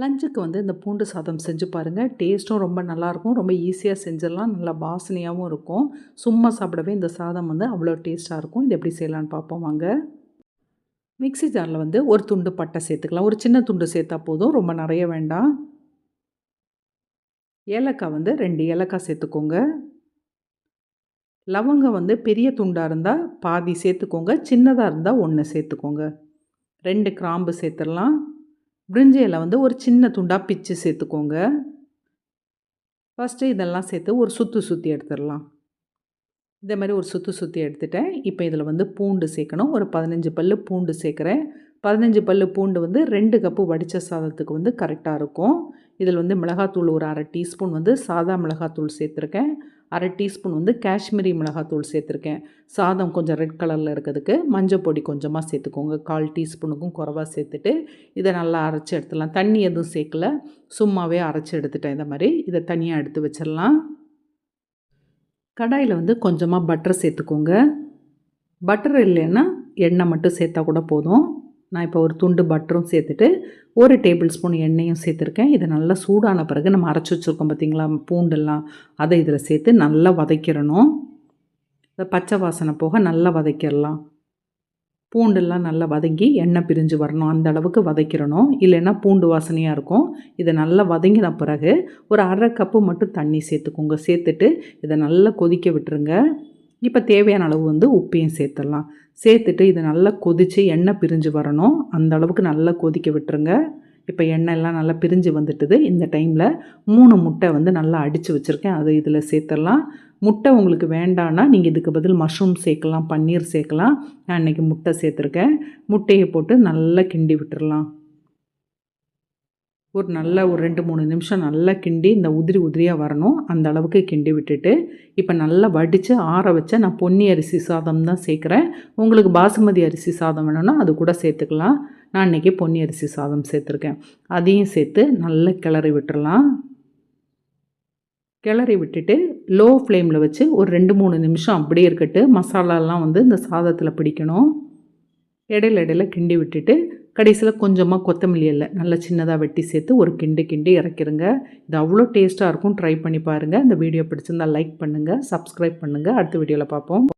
லஞ்சுக்கு வந்து இந்த பூண்டு சாதம் செஞ்சு பாருங்கள் டேஸ்ட்டும் ரொம்ப நல்லாயிருக்கும். ரொம்ப ஈஸியாக செஞ்சிடலாம். நல்லா வாசனையாகவும் இருக்கும். சும்மா சாப்பிடவே இந்த சாதம் வந்து அவ்வளோ டேஸ்ட்டாக இருக்கும். இது எப்படி செய்யலான்னு பார்ப்போம் வாங்க. மிக்ஸி ஜாரில் வந்து ஒரு துண்டு பட்டை சேர்த்துக்கலாம். ஒரு சின்ன துண்டு சேர்த்தா போதும். ரொம்ப நிறைய வேண்டாம். ஏலக்காய் வந்து ரெண்டு ஏலக்காய் சேர்த்துக்கோங்க. லவங்கம் வந்து பெரிய துண்டாக இருந்தால் பாதி சேர்த்துக்கோங்க. சின்னதாக இருந்தால் ஒன்று சேர்த்துக்கோங்க. ரெண்டு கிராம்பு சேர்த்துடலாம். பிரிஞ்சி இலை வந்து ஒரு சின்ன துண்டாக பிச்சு சேர்த்துக்கோங்க. ஃபஸ்ட்டு இதெல்லாம் சேர்த்து ஒரு சுற்று சுற்றி எடுத்துடலாம். இந்த மாதிரி ஒரு சுற்று சுற்றி எடுத்துட்டேன். இப்போ இதில் வந்து பூண்டு சேர்க்கணும். ஒரு பதினஞ்சு பல் பூண்டு சேர்க்குறேன். பதினஞ்சு பல் பூண்டு வந்து ரெண்டு கப்பு வடித்த சாதத்துக்கு வந்து கரெக்டாக இருக்கும். இதில் வந்து மிளகாத்தூள் ஒரு அரை டீஸ்பூன் வந்து சாதா மிளகாத்தூள் சேர்த்துருக்கேன். அரை டீஸ்பூன் வந்து காஷ்மீரி மிளகாத்தூள் சேர்த்துருக்கேன். சாதம் கொஞ்சம் ரெட் கலரில் இருக்கிறதுக்கு மஞ்சள் பொடி கொஞ்சமாக சேர்த்துக்கோங்க. கால் டீஸ்பூனுக்கும் குறவாக சேர்த்துட்டு இதை நல்லா அரைச்சி எடுத்துடலாம். தண்ணி எதுவும் சேர்க்கல. சும்மாவே அரைச்சி எடுத்துட்டேன் இந்த மாதிரி. இதை தனியாக எடுத்து வச்சிடலாம். கடாயில் வந்து கொஞ்சமாக பட்டர் சேர்த்துக்கோங்க. பட்டர் இல்லைன்னா எண்ணெய் மட்டும் சேர்த்தா கூட போதும். நான் இப்போ ஒரு துண்டு பட்டரும் சேர்த்துட்டு ஒரு டேபிள் ஸ்பூன் எண்ணெயும் சேர்த்துருக்கேன். இதை நல்லா சூடான பிறகு நம்ம அரைச்சி வச்சுருக்கோம் பார்த்திங்களா பூண்டெல்லாம். அதை இதில் சேர்த்து நல்லா வதக்கிடணும். இந்த பச்சை வாசனை போக நல்லா வதக்கிடலாம். பூண்டெல்லாம் நல்லா வதங்கி எண்ணெய் பிரிஞ்சு வரணும். அந்த அளவுக்கு வதக்கிடணும் இல்லைன்னா பூண்டு வாசனையாக இருக்கும். இதை நல்லா வதங்கின பிறகு ஒரு அரை கப்பு மட்டும் தண்ணி சேர்த்துக்கோங்க. சேர்த்துட்டு இதை நல்லா கொதிக்க விட்டுருங்க. இப்போ தேவையான அளவு வந்து உப்பையும் சேர்த்துடலாம். சேர்த்துட்டு இதை நல்லா கொதித்து எண்ணெய் பிரிஞ்சு வரணும். அந்த அளவுக்கு நல்லா கொதிக்க விட்டுருங்க. இப்போ எண்ணெய் எல்லாம் நல்லா பிரிஞ்சு வந்துட்டுது. இந்த டைமில் மூணு முட்டை வந்து நல்லா அடித்து வச்சுருக்கேன். அதை இதில் சேர்த்துடலாம். முட்டை உங்களுக்கு வேண்டான்னா நீங்கள் இதுக்கு பதில் மஷ்ரூம் சேர்க்கலாம் பன்னீர் சேர்க்கலாம். நான் இன்றைக்கி முட்டை சேர்த்துருக்கேன். முட்டையை போட்டு நல்லா கிண்டி விட்டுடலாம் ஒரு நல்ல ஒரு ரெண்டு மூணு நிமிஷம் நல்லா கிண்டி இந்த உதிரி உதிரியாக வரணும். அந்த அளவுக்கு கிண்டி விட்டுட்டு இப்போ நல்லா வடித்து ஆற வச்ச நான் பொன்னி அரிசி சாதம் தான் சேர்க்குறேன். உங்களுக்கு பாசுமதி அரிசி சாதம் வேணும்னா அது கூட சேர்த்துக்கலாம். நான் இன்றைக்கி பொன்னி அரிசி சாதம் சேர்த்துருக்கேன். அதையும் சேர்த்து நல்லா கிளறி விட்டுடலாம் கிளறி விட்டுட்டு லோ ஃப்ளேமில் வச்சு ஒரு ரெண்டு மூணு நிமிஷம் அப்படியே இருக்கட்டு. மசாலாலாம் வந்து இந்த சாதத்தில் பிடிக்கணும். இடையில இடையில கிண்டி விட்டுட்டு கடைசியில் கொஞ்சமாக கொத்தமல்லி இல்லை நல்லா சின்னதாக வெட்டி சேர்த்து ஒரு கிண்டு கிண்டி இறக்கிருங்க. இது அவ்வளோ டேஸ்ட்டாக இருக்கும். ட்ரை பண்ணி பாருங்கள் இந்த வீடியோ பிடிச்சிருந்தால் லைக் பண்ணுங்கள் சப்ஸ்கிரைப் பண்ணுங்கள் அடுத்த வீடியோவில் பார்ப்போம்.